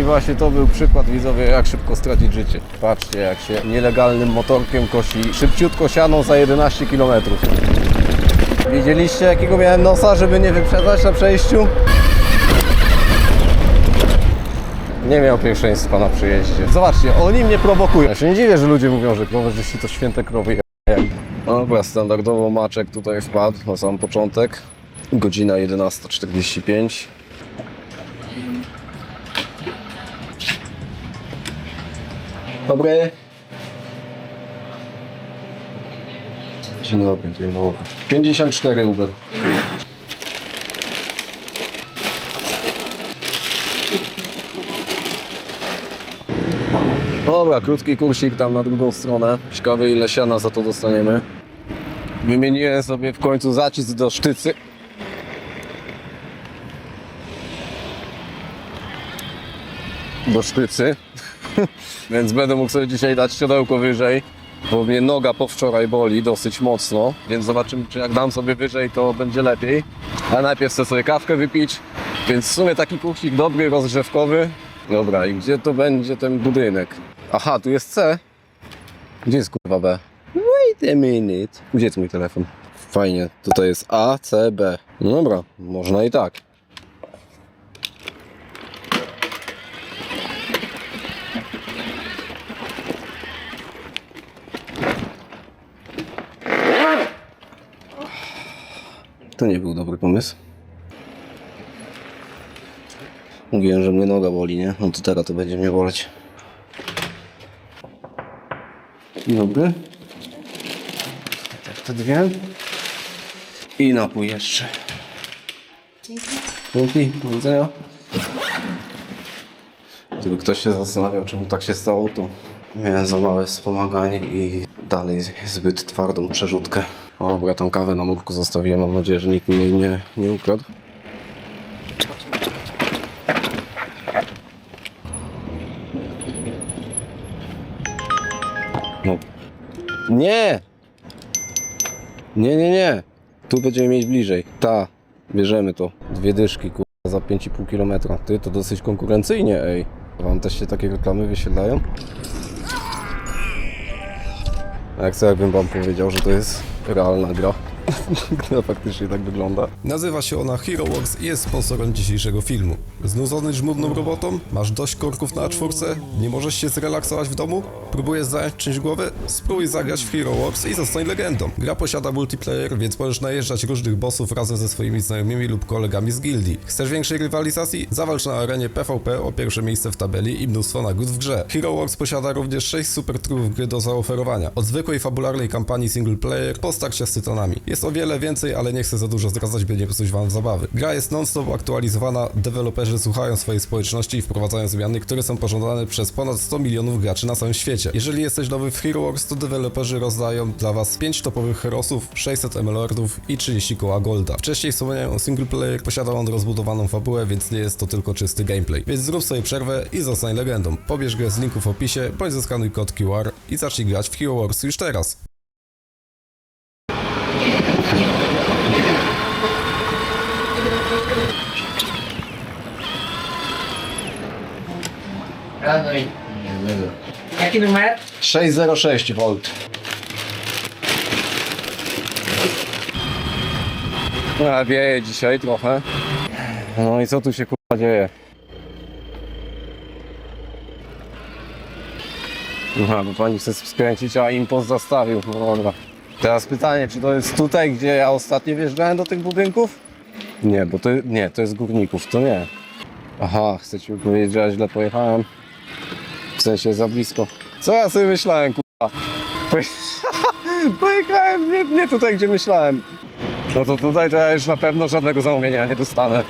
i właśnie to był przykład widzowie, jak szybko stracić życie. Patrzcie, jak się nielegalnym motorkiem kosi szybciutko siano za 11 km. Widzieliście jakiego miałem nosa, żeby nie wyprzedzać na przejściu? Nie miał pierwszeństwa na przyjeździe. Zobaczcie, oni mnie prowokują. Ja się nie dziwię, że ludzie mówią, że rowerzyści to święte krowy. No Dobra, standardowo maczek tutaj wpadł na sam początek. Godzina 11.45. Dobry. Dzień dobry, dzień dobry. 54 Uber. Dobra, krótki kursik tam na drugą stronę. Ciekawe ile siana za to dostaniemy. Wymieniłem sobie w końcu zacisk do sztycy. Do sztycy. Więc będę mógł sobie dzisiaj dać siodełko wyżej. Bo mnie noga po wczoraj boli dosyć mocno. Więc zobaczymy, czy jak dam sobie wyżej, to będzie lepiej. Ale najpierw chcę sobie kawkę wypić. Więc w sumie taki kursik dobry, rozgrzewkowy. Dobra, i gdzie to będzie ten budynek? Aha, tu jest C. Gdzie jest kurwa B? Wait a minute. Gdzie jest mój telefon? Fajnie, tutaj jest A, C, B. No dobra, można i tak. To nie był dobry pomysł. Mówiłem, że mnie noga boli, nie? No to teraz to będzie mnie boleć. Dobry. Tak, te dwie. I napój jeszcze. Dzięki. Do widzenia. Gdyby ktoś się zastanawiał, czemu tak się stało, to miałem za małe wspomaganie i dalej zbyt twardą przerzutkę. O, ja tą kawę na murku zostawiłem. Mam nadzieję, że nikt jej nie, nie ukradł. No. Nie! Nie, nie, nie. Tu będziemy mieć bliżej. Ta. Bierzemy to. Dwie dyszki, kurwa, za 5,5 km. Ty, to dosyć konkurencyjnie, ej. Wam też się takie reklamy wyświetlają? A jak co, jakbym wam powiedział, że to jest realna gra? Gra faktycznie tak wygląda. Nazywa się ona Hero Wars i jest sponsorem dzisiejszego filmu. Znudzony żmudną robotą? Masz dość korków na czwórce? Nie możesz się zrelaksować w domu? Próbujesz zająć czymś głowy? Spróbuj zagrać w Hero Wars i zostań legendą. Gra posiada multiplayer, więc możesz najeżdżać różnych bossów razem ze swoimi znajomymi lub kolegami z gildii. Chcesz większej rywalizacji? Zawalcz na arenie PvP o pierwsze miejsce w tabeli i mnóstwo nagród w grze. Hero Wars posiada również 6 super trybów gry do zaoferowania. Od zwykłej fabularnej kampanii single player po starcia z tytanami. Jest o wiele więcej, ale nie chcę za dużo zdradzać, by nie psuć wam zabawy. Gra jest non-stop aktualizowana, deweloperzy słuchają swojej społeczności i wprowadzają zmiany, które są pożądane przez ponad 100 milionów graczy na całym świecie. Jeżeli jesteś nowy w Hero Wars, to deweloperzy rozdają dla was 5 topowych herosów, 600 emeraldów i 30 koła golda. Wcześniej wspomniałem o single player, posiada on rozbudowaną fabułę, więc nie jest to tylko czysty gameplay. Więc zrób sobie przerwę i zostań legendą. Pobierz grę z linku w opisie, bądź zeskanuj kod QR i zacznij grać w Hero Wars już teraz. Radoj. Jaki numer? 606 V. A wieje dzisiaj trochę. No i co tu się kurwa dzieje? Aha, bo pani chce skręcić, a impost zastawił. No dobra. Teraz pytanie, czy to jest tutaj, gdzie ja ostatnio wjeżdżałem do tych budynków? Nie, bo to nie, to jest górników, to nie. Aha, chcecie mi powiedzieć, że ja źle pojechałem. W sensie za blisko. Co ja sobie myślałem, kurwa? Poje- Pojechałem nie, nie tutaj, gdzie myślałem. No to tutaj to ja już na pewno żadnego zamówienia nie dostanę.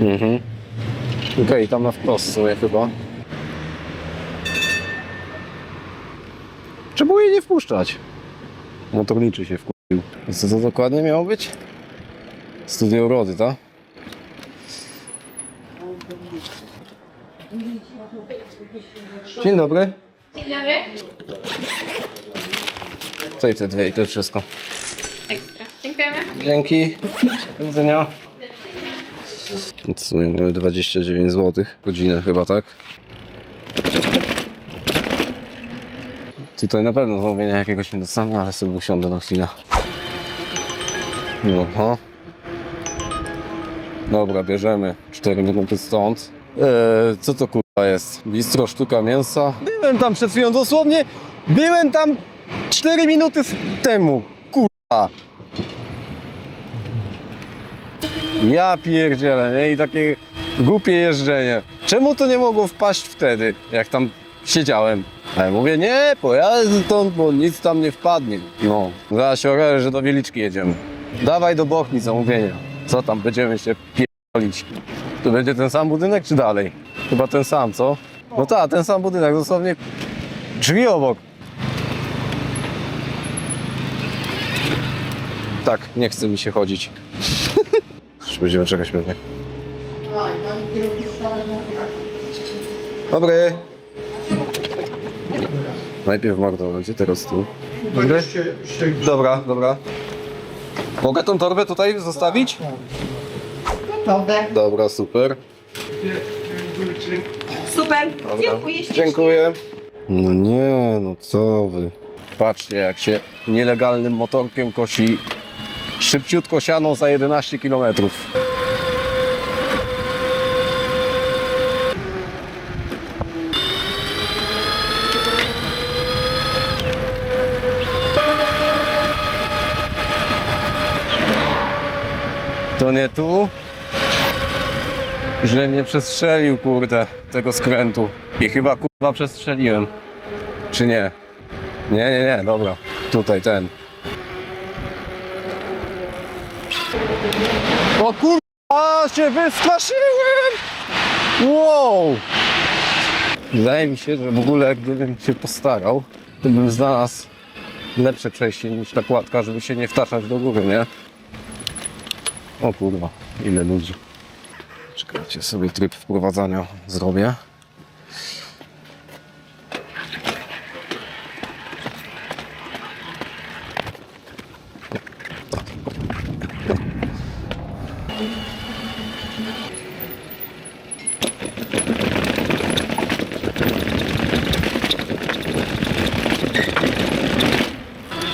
Mhm. Okej, tam na wprost sobie chyba. Czemu jej nie wpuszczać? Motorniczy się wkurzył. Co to dokładnie miało być? Studio urody, tak? Dzień dobry. Dzień dobry. Tutaj te dwie i to wszystko. Ekstra. Dziękujemy. Dzięki. Do widzenia. W sumie mamy 29 zł. Godzinę chyba, tak? Tutaj na pewno zamówienia jakiegoś nie dostanę, ale sobie usiądę na chwilę. Oho. Dobra, bierzemy 4 minuty stąd. Eee, co to kurwa jest? Bistro sztuka mięsa? Byłem tam przed chwilą, dosłownie byłem tam 4 minuty temu. Kurwa. Ja pierdzielę, nie? I takie głupie jeżdżenie. Czemu to nie mogło wpaść wtedy, jak tam siedziałem? A ja mówię, nie, pojadę stąd, bo nic tam nie wpadnie. No, zaraz się okaże, że do Wieliczki jedziemy. Dawaj do Bochni zamówienia. Co tam, będziemy się pierdolić. To będzie ten sam budynek, czy dalej? Chyba ten sam, co? No tak, ten sam budynek, dosłownie drzwi obok. Tak, nie chce mi się chodzić. Już będziemy czekać pewnie. Dobry. Najpierw w McDonaldzie, teraz tu. Dobra, dobra. Mogę tą torbę tutaj zostawić? Dobra. Dobra, super. Super. Dziękuję ślicznie. Dziękuję. No nie, no co wy. Patrzcie, jak się nielegalnym motorkiem kosi szybciutko siano za 11 km. To nie tu? Źle mnie przestrzelił, kurde, tego skrętu. I chyba, kurwa, przestrzeliłem. Czy nie? Nie, nie, nie, dobra. Tutaj ten. O kurwa, się wystraszyłem! Wow! Wydaje mi się, że w ogóle gdybym się postarał, to bym znalazł lepsze przejście niż ta kładka, żeby się nie wtaczać do góry, nie? O kurwa, ile ludzi. Czekajcie, sobie tryb wprowadzania zrobię.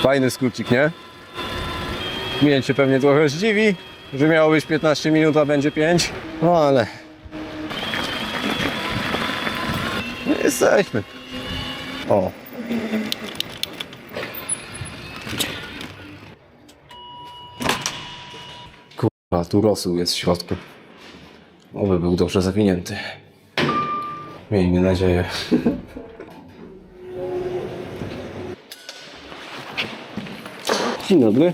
Fajny skrócik, nie? Klient się pewnie trochę zdziwi, że miało być 15 minut, a będzie 5. No ale... No jesteśmy. O. Kurwa, tu rosół jest w środku. Oby był dobrze zawinięty. Miejmy nadzieję. Dzień dobry.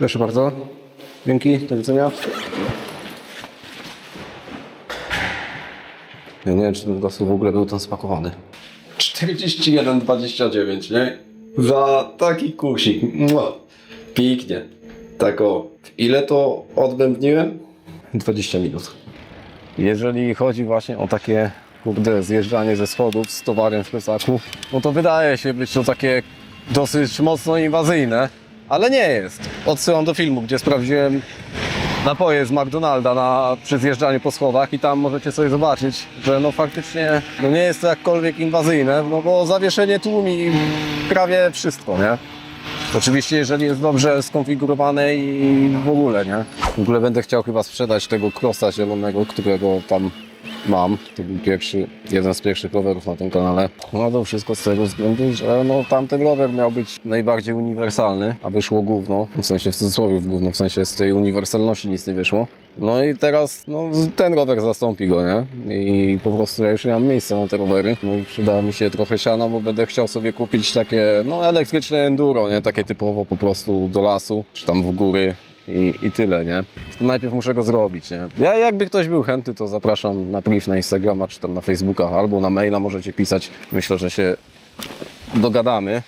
Proszę bardzo. Dzięki, do widzenia. Ja nie wiem, czy ten rosół w ogóle był tam spakowany. 41,29, nie? Za taki kusik. Mua. Pięknie. Tak o. Ile to odbędniłem? 20 minut. Jeżeli chodzi właśnie o takie kurde zjeżdżanie ze schodów z towarem w plecaku, no to wydaje się być to takie dosyć mocno inwazyjne, ale nie jest. Odsyłam do filmu, gdzie sprawdziłem napoje z McDonalda na, przy zjeżdżaniu po schodach i tam możecie sobie zobaczyć, że no faktycznie no nie jest to jakkolwiek inwazyjne, no bo zawieszenie tłumi prawie wszystko, nie? Oczywiście, jeżeli jest dobrze skonfigurowane i w ogóle, nie? W ogóle będę chciał chyba sprzedać tego crossa zielonego, którego tam mam. To był pierwszy, jeden z pierwszych rowerów na tym kanale. No to wszystko z tego względu, że no tamten rower miał być najbardziej uniwersalny, a wyszło gówno, w sensie w cudzysłowie w gówno, w sensie z tej uniwersalności nic nie wyszło. No i teraz no, ten rower zastąpi go, nie? I po prostu ja już nie mam miejsca na te rowery. No i przyda mi się trochę siana, bo będę chciał sobie kupić takie, no elektryczne enduro, nie? Takie typowo po prostu do lasu, czy tam w góry. I, I tyle, nie? To najpierw muszę go zrobić, nie? Ja, jakby ktoś był chętny, to zapraszam na priv na Instagrama, czy tam na Facebooka, albo na maila możecie pisać. Myślę, że się dogadamy.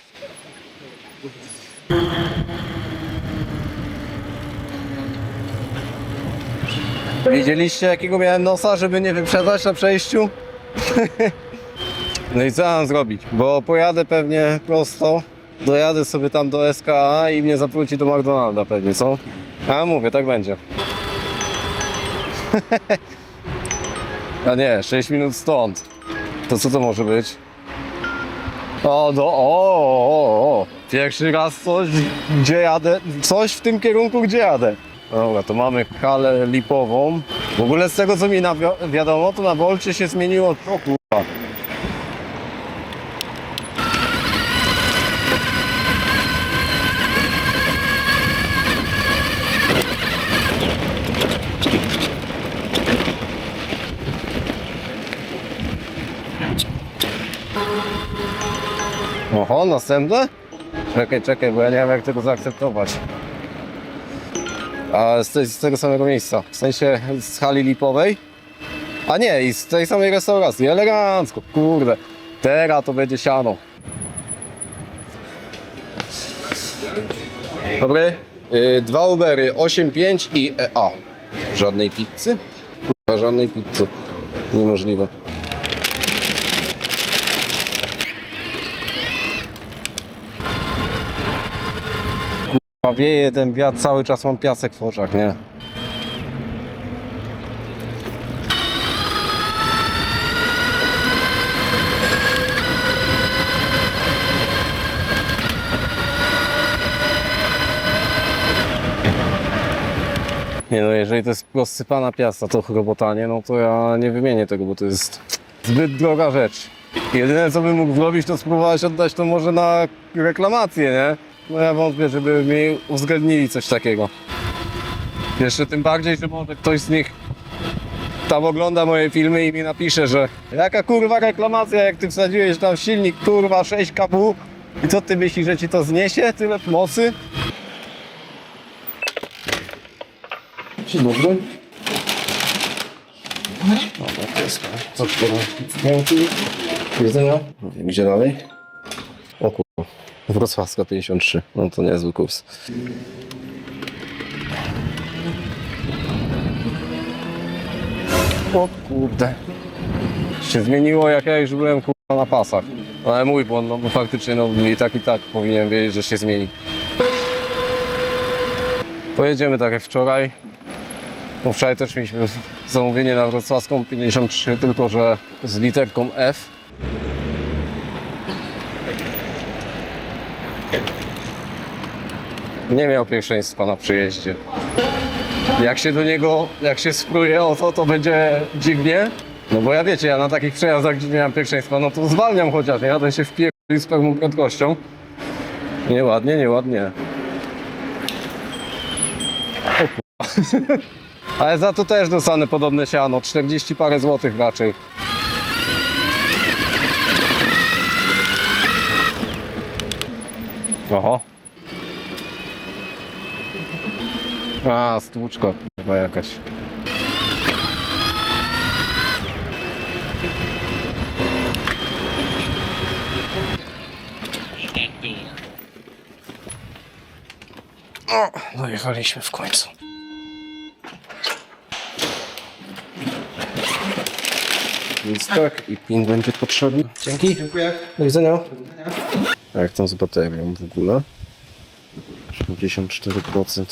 Widzieliście jakiego miałem nosa, żeby nie wyprzedzać na przejściu? No i co mam zrobić? Bo pojadę pewnie prosto dojadę sobie tam do SKA i mnie zawróci do McDonalda pewnie, co? A mówię, tak będzie. A nie, 6 minut stąd. To co to może być? O, no, o, o, o. Pierwszy raz coś, gdzie jadę, coś w tym kierunku, gdzie jadę. Dobra, to mamy halę lipową. W ogóle z tego, co mi wiadomo, to na Wolcie się zmieniło, o kurwa. Oho, następne? Czekaj, czekaj, bo ja nie wiem jak tego zaakceptować. A z, z tego samego miejsca, w sensie z hali lipowej? A nie, i z tej samej restauracji, elegancko, kurde. Teraz to będzie siano. Dobry, yy, dwa Ubery, 8,5 i EA. Żadnej pizzy? Kurwa, żadnej pizzy. Niemożliwe. A wieje ten wiatr, cały czas mam piasek w oczach, nie? Nie no, jeżeli to jest rozsypana piasta, to robotanie, no to ja nie wymienię tego, bo to jest zbyt droga rzecz. Jedyne co bym mógł zrobić, to spróbować oddać to może na reklamację, nie? No ja wątpię, żeby mi uwzględnili coś takiego. Jeszcze tym bardziej, że może ktoś z nich tam ogląda moje filmy i mi napisze, że jaka kurwa reklamacja, jak ty wsadziłeś tam silnik kurwa 6 kW i co ty myślisz, że ci to zniesie tyle mocy? Dzień dobry. Dobra, to jest Co to Dzięki. Widzenia. Nie wiem, Gdzie dalej? Wrocławska 53. No to niezły kurs. O kurde. Się zmieniło jak ja już byłem kurwa na pasach. Ale mój błąd, no bo faktycznie no i tak i tak powinien wiedzieć, że się zmieni. Pojedziemy tak jak wczoraj. Bo wczoraj też mieliśmy zamówienie na wrocławską 53, tylko że z literką F. Nie miał pierwszeństwa na przyjeździe. Jak się do niego, jak się spruje o to, to będzie dziwnie. No bo ja wiecie, ja na takich przejazdach, gdzie mam pierwszeństwa, no to zwalniam chociaż, nie jadę się wpierdolić z pełną prędkością. Nieładnie, nieładnie. O. Ale za to też dostanę podobne siano, 40 parę złotych raczej. Oho. A, stłuczka chyba jakaś. O, dojechaliśmy w końcu. Więc tak, i pin będzie potrzebny. Dzięki. Dziękuję. Do widzenia. A jak tam z baterią w ogóle? 64%.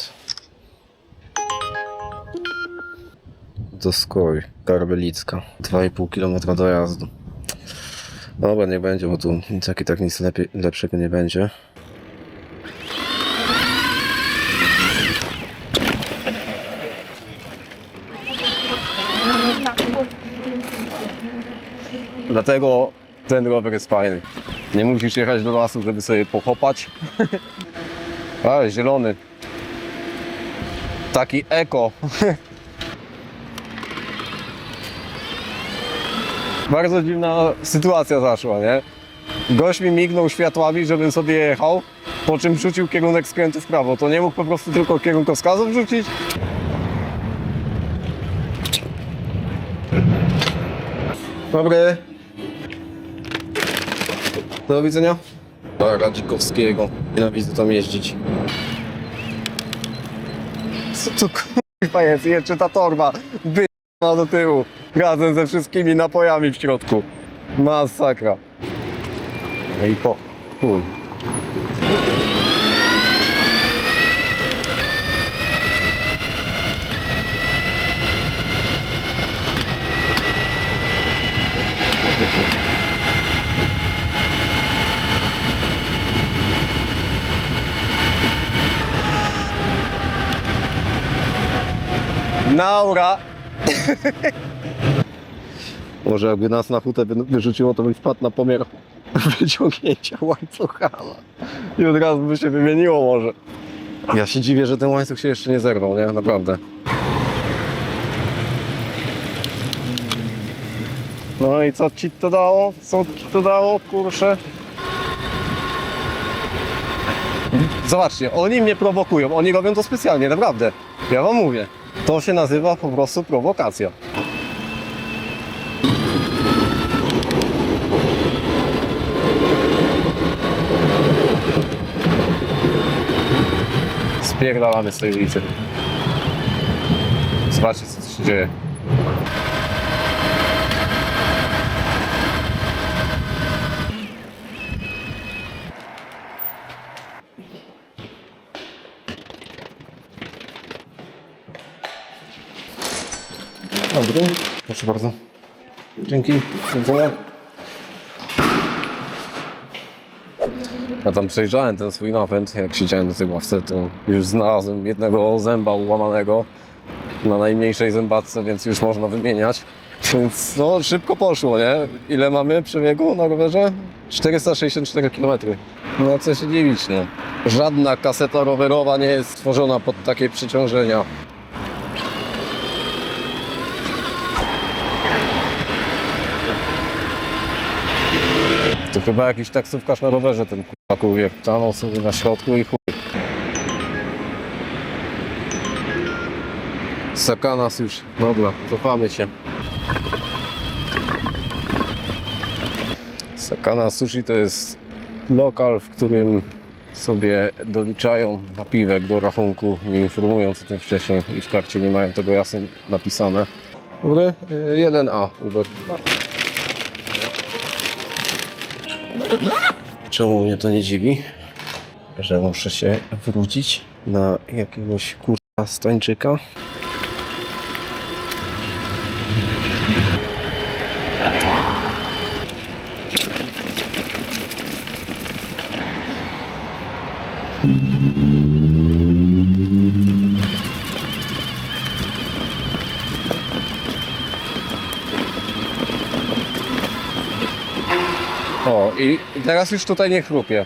Do Skoj, Garbelicka. 2,5 km dojazdu. Dobra, nie będzie, bo tu i tak i tak nic lepiej, lepszego nie będzie. Dlatego ten rower jest fajny. Nie musisz jechać do lasu, żeby sobie pochopać. A, zielony. Taki eko. Bardzo dziwna sytuacja zaszła, nie? Gość mi mignął światłami, żebym sobie jechał, po czym rzucił kierunek skrętu w prawo. To nie mógł po prostu tylko kierunkowskazów wrzucić? Dobry. Do widzenia. Do Radzikowskiego. Nienawidzę tam jeździć. Co to kurwa jest? Jeszcze ta torba wyjechała do tyłu. Razem ze wszystkimi napojami w środku. Masakra. No i po chuj. Naura! Może jakby nas na hutę wy- wyrzuciło, to bym wpadł na pomiar wyciągnięcia łańcucha. I od razu by się wymieniło może. Ja się dziwię, że ten łańcuch się jeszcze nie zerwał, nie? Naprawdę. No i co ci to dało? Co ci to dało, kurczę? Zobaczcie, oni mnie prowokują, oni robią to specjalnie, naprawdę. Ja wam mówię. To się nazywa po prostu prowokacja. Spierdalamy z tej ulicy. Zobaczcie, co się dzieje. Dobry, proszę bardzo. Dzięki. Dziękuję. Ja tam przejrzałem ten swój napęd, jak siedziałem na tej ławce, to już znalazłem jednego zęba ułamanego na najmniejszej zębatce, więc już można wymieniać. Więc no, szybko poszło, nie? Ile mamy przebiegu na rowerze? 464 km. No co się dziwić, no. Żadna kaseta rowerowa nie jest stworzona pod takie przeciążenia. To chyba jakiś taksówkarz na rowerze ten kurwa kurwie. Stanął sobie na środku i chuj. Sakanas już. Dobra, cofamy się. Sakana Sushi to jest lokal, w którym sobie doliczają napiwek do rachunku, nie informując o tym wcześniej i w karcie nie mają tego jasno napisane. Dobry, y, 1A Uber. Czemu mnie to nie dziwi? Że muszę się wrócić na jakiegoś kurwa stończyka. I teraz już tutaj nie chrupie.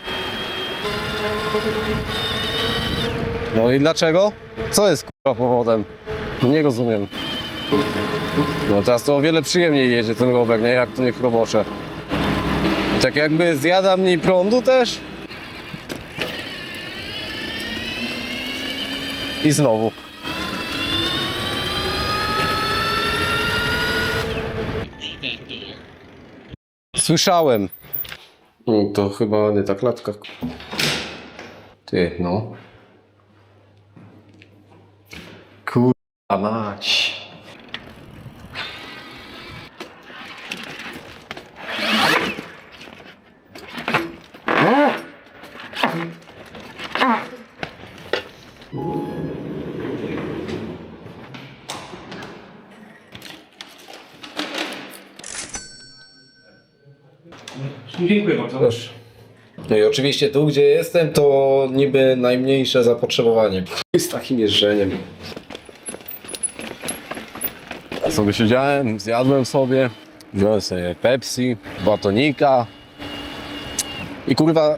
No i dlaczego? Co jest kurwa powodem? Nie rozumiem. No teraz to o wiele przyjemniej jedzie ten rower, nie? Jak to nie chrobocze. Tak jakby zjada mniej prądu też. I znowu. Słyszałem. No, to chyba nie ta klatka. Ty, no. Kurwa mać. Oczywiście tu, gdzie jestem, to niby najmniejsze zapotrzebowanie. Z takim jeżdżeniem. Sobie siedziałem, zjadłem sobie, wziąłem sobie Pepsi, batonika i kurwa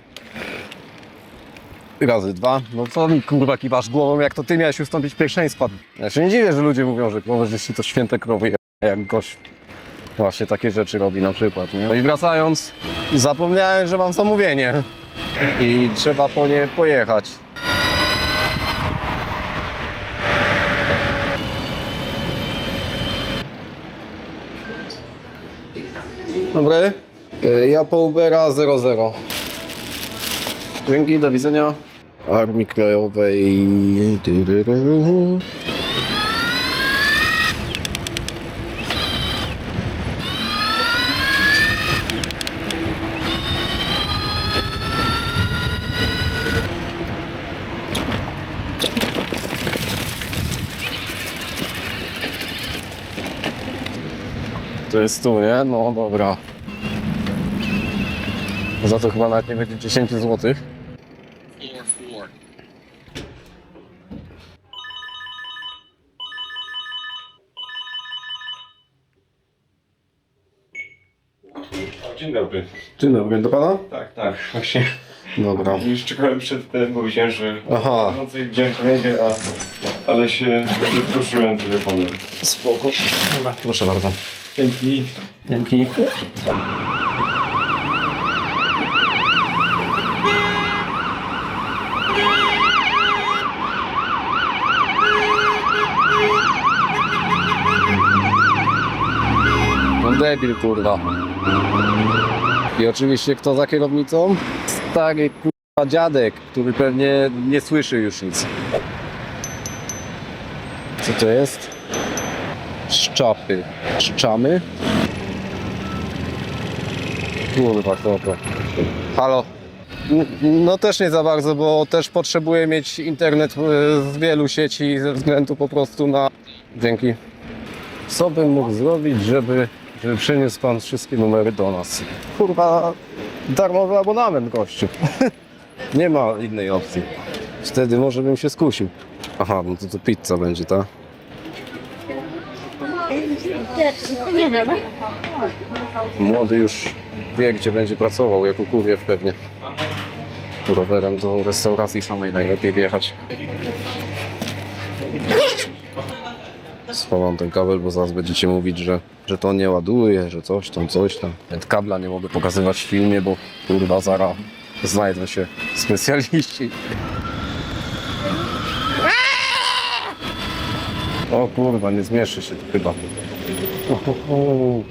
razy dwa. No co mi kurwa kiwasz głową, jak to ty miałeś ustąpić pierwszeństwa. Ja się nie dziwię, że ludzie mówią, że rowerzyści to święte krowy, jak gość właśnie takie rzeczy robi na przykład. Nie? No i wracając, zapomniałem, że mam zamówienie i trzeba po nie pojechać. Dobry, Y, ja po Ubera 00. Dzięki, do widzenia. Armii Krajowej. To jest tu, nie? No dobra. Za to chyba nawet nie będzie 10 zł. Dzień dobry. Dzień dobry, do pana? Tak, tak, właśnie. Dobra. Już czekałem przed tym, bo widziałem, że Aha. nocy widziałem komedię, a, ale się wyproszyłem telefonem. Spoko. Dobra, proszę bardzo. Dzięki. Dzięki. No debil kurwa. I oczywiście kto za kierownicą? Stary kurwa dziadek, który pewnie nie słyszy już nic. Co to jest? Szczapy. Szczamy? Kurwa, kto to? Halo? No też nie za bardzo, bo też potrzebuję mieć internet e, z wielu sieci ze względu po prostu na... Dzięki. Co bym mógł zrobić, żeby, żeby przyniósł pan wszystkie numery do nas? Kurwa, darmowy abonament, gościu. nie ma innej opcji. Wtedy może bym się skusił. Aha, no to to pizza będzie, tak? Nie wiem. Młody już wie, gdzie będzie pracował, jako kuriew pewnie. Rowerem do restauracji samej najlepiej wjechać. Schowam ten kabel, bo zaraz będziecie mówić, że, że to nie ładuje, że coś tam, coś tam. Nawet kabla nie mogę pokazywać w filmie, bo kurwa zara znajdą się specjaliści. O kurwa, nie zmieszy się tu chyba. Ohoho.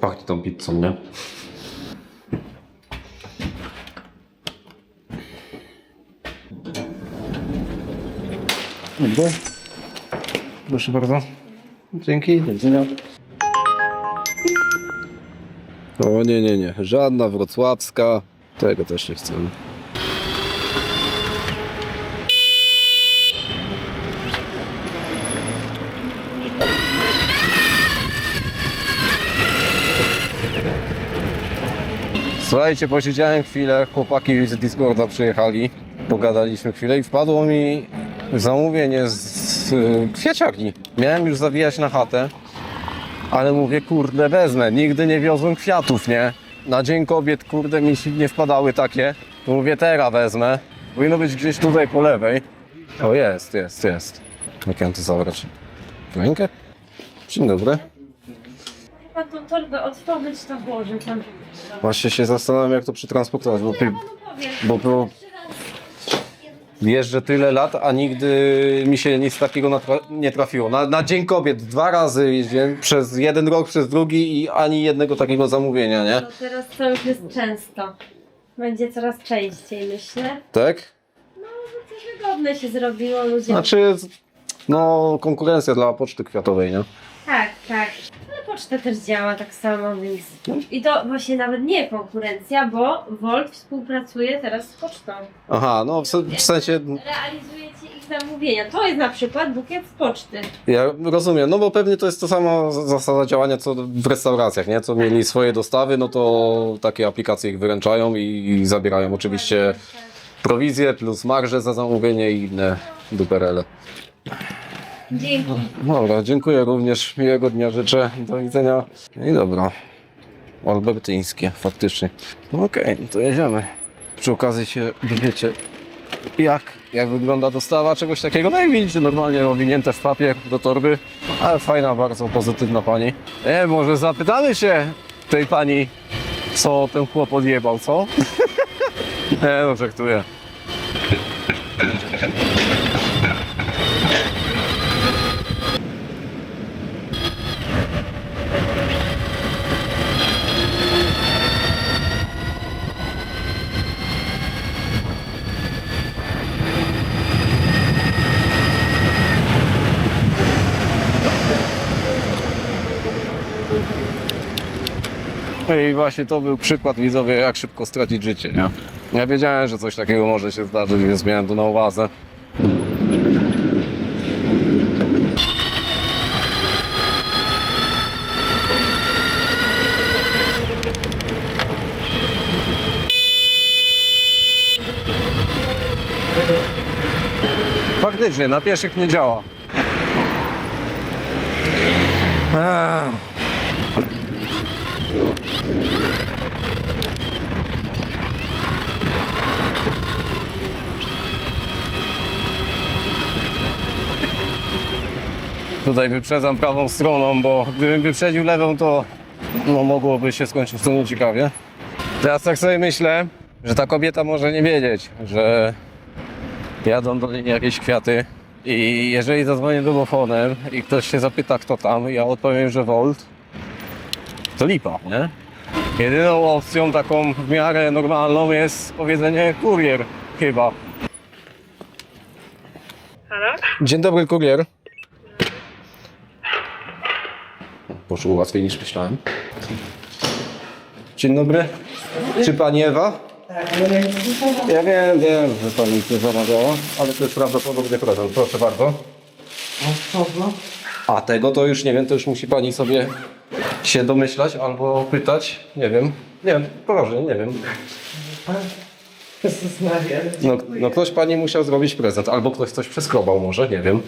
Pachnie tą pizzą, nie? Dobry. Proszę bardzo. Dzięki. O nie, nie, nie. Żadna wrocławska. Tego też nie chcemy. Słuchajcie, posiedziałem chwilę, chłopaki z Discorda przyjechali, pogadaliśmy chwilę i wpadło mi zamówienie z y, kwieciarni. Miałem już zawijać na chatę, ale mówię, kurde, wezmę. Nigdy nie wiozłem kwiatów, nie? Na Dzień Kobiet, kurde, mi się nie wpadały takie. Mówię, teraz wezmę. Powinno być gdzieś tutaj po lewej. O, jest, jest, jest. Jak ja mam to zabrać? Rękę? Dzień dobry. Pan tą torbę otworzyć, to włoży tam. Właśnie się zastanawiam, jak to przetransportować, bo, pi- bo, bo jeżdżę tyle lat, a nigdy mi się nic takiego natra- nie trafiło. Na, na Dzień Kobiet dwa razy jeździłem, przez jeden rok, przez drugi i ani jednego takiego zamówienia, nie? No teraz to już jest często. Będzie coraz częściej, myślę. Tak? To wygodne się zrobiło ludziom. Znaczy, no konkurencja dla Poczty Kwiatowej, nie? Tak, tak. Poczta też działa tak samo, więc... I to właśnie nawet nie konkurencja, bo Volt współpracuje teraz z pocztą. Aha, no w, se- w sensie, Realizujecie ich zamówienia. To jest na przykład bukiet z poczty. ja rozumiem, no bo pewnie to jest to samo z- zasada działania co w restauracjach, nie? Co mieli swoje dostawy, no to takie aplikacje ich wyręczają i, i zabierają oczywiście prowizję plus marże za zamówienie i inne duperele. Dzięki. Dobra, dziękuję również, miłego dnia życzę, do widzenia. I dobra, albertyńskie faktycznie. No okej, to jedziemy. Przy okazji się dowiecie, jak, jak wygląda dostawa czegoś takiego. No jak widzicie, normalnie owinięte w papier do torby, ale fajna, bardzo pozytywna pani. E, może zapytamy się tej pani, co ten chłop odjebał, co? Nie, no żartuję. I właśnie to był przykład widzowie, jak szybko stracić życie, nie? Ja wiedziałem, że coś takiego może się zdarzyć, więc miałem to na uwadze. Faktycznie, na pieszych nie działa. Tutaj wyprzedzam prawą stroną, bo gdybym wyprzedził lewą, to no, mogłoby się skończyć to nieciekawie. Teraz tak sobie myślę, że ta kobieta może nie wiedzieć, że jadą do niej jakieś kwiaty i jeżeli zadzwonię domofonem i ktoś się zapyta kto tam ja odpowiem, że Volt, to lipa, nie? Jedyną opcją taką w miarę normalną jest powiedzenie kurier chyba. Halo? Dzień dobry, kurier. Poszło łatwiej niż myślałem. Dzień dobry. Czy pani Ewa? Ja wiem, wiem, że pani się zamawiała, ale to jest prawdopodobnie prezent. Proszę bardzo. A tego to już nie wiem, to już musi pani sobie się domyślać albo pytać. Nie wiem. Nie wiem, poważnie, nie wiem. No, no ktoś pani musiał zrobić prezent, albo ktoś coś przeskrobał może, nie wiem.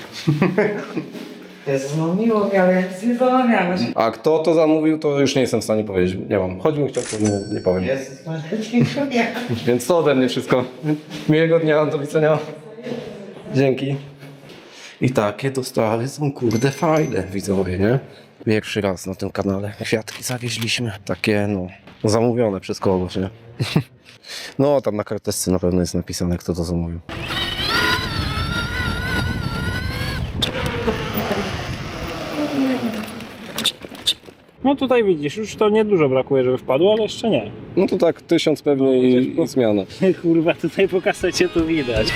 Jezu, no miło mi, ale zamawiałeś. A kto to zamówił, to już nie jestem w stanie powiedzieć. Nie mam. Choćbym chciał, to nie, nie powiem. Jezus, no dziękuję. Więc to ode mnie wszystko. Miłego dnia, do widzenia. Dzięki. I takie dostawy są kurde fajne, widzowie, nie? Pierwszy raz na tym kanale kwiatki zawieźliśmy. Takie, no, zamówione przez kogoś, nie? No, tam na karteczce na pewno jest napisane, kto to zamówił. No tutaj widzisz, już to niedużo brakuje, żeby wpadło, ale jeszcze nie. No to tak, tysiąc pewnie i, i zmiana. Kurwa, tutaj po kasecie to widać.